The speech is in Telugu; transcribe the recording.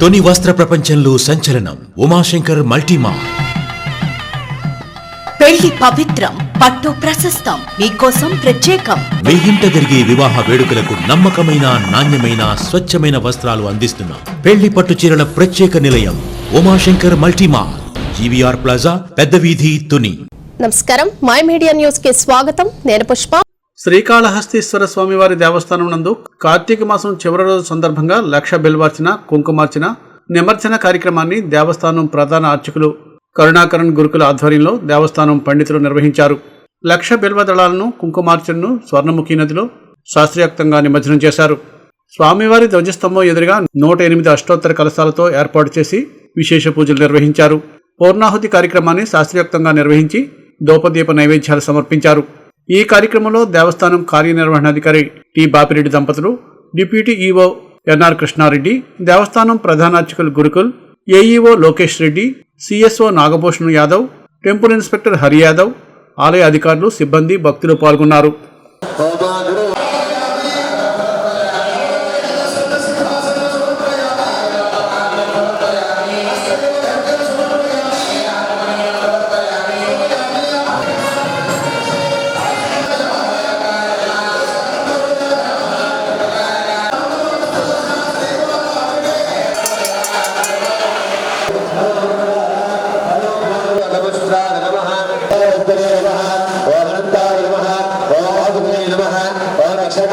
తొని వస్త్ర ప్రపంచంలో సంచలనం ఉమాశంకర్ మల్టీమా. పెళ్ళి పవిత్రం పట్టు ప్రశస్తం మీకోసం ప్రత్యేకం. ఇంట జరిగే వివాహ వేడుకలకు నమ్మకమైన నాణ్యమైన స్వచ్ఛమైన వస్త్రాలు అందిస్తున్నాం పెళ్ళి పట్టు చీరల ప్రత్యేక నిలయం ఉమాశంకర్ మల్టీమా. జీవీఆర్ ప్లాజా పెద్ద వీధి తుని. నమస్కారం. మై మీడియా న్యూస్కి స్వాగతం. నేను పుష్ప. శ్రీకాళహస్తీశ్వర స్వామివారి దేవస్థానం నందు కార్తీక మాసం చివరి రోజు సందర్భంగా లక్ష బెల్వార్చన కుంకుమార్చన నిమర్చన కార్యక్రమాన్ని దేవస్థానం ప్రధాన అర్చకులు కరుణాకరణ్ గురుకుల ఆధ్వర్యంలో దేవస్థానం పండితులు నిర్వహించారు. లక్ష బిల్వ దళాలను కుంకుమార్చనను స్వర్ణముఖి నదిలో శాస్త్రీయక్తంగా నిమజ్జనం చేశారు. స్వామివారి ధ్వజస్తంభం ఎదురుగా నూట ఎనిమిది అష్టోత్తర కలశాలతో ఏర్పాటు చేసి విశేష పూజలు నిర్వహించారు. పూర్ణాహుతి కార్యక్రమాన్ని శాస్త్రీయక్తంగా నిర్వహించి దోపదీప నైవేద్యాలు సమర్పించారు. ఈ కార్యక్రమంలో దేవస్థానం కార్యనిర్వహణాధికారి టి. బాపిరెడ్డి దంపతులు డిప్యూటీ ఈఓ ఎన్ఆర్ కృష్ణారెడ్డి దేవస్థానం ప్రధానార్చకులు Gurukul AEO Lokesh Reddy CSO Nagabhushan Yadav temple inspector Hari Yadav ఆలయ అధికారులు సిబ్బంది భక్తులు పాల్గొన్నారు. నమ ఓం అగ్నే నమ ఓం రక్షణ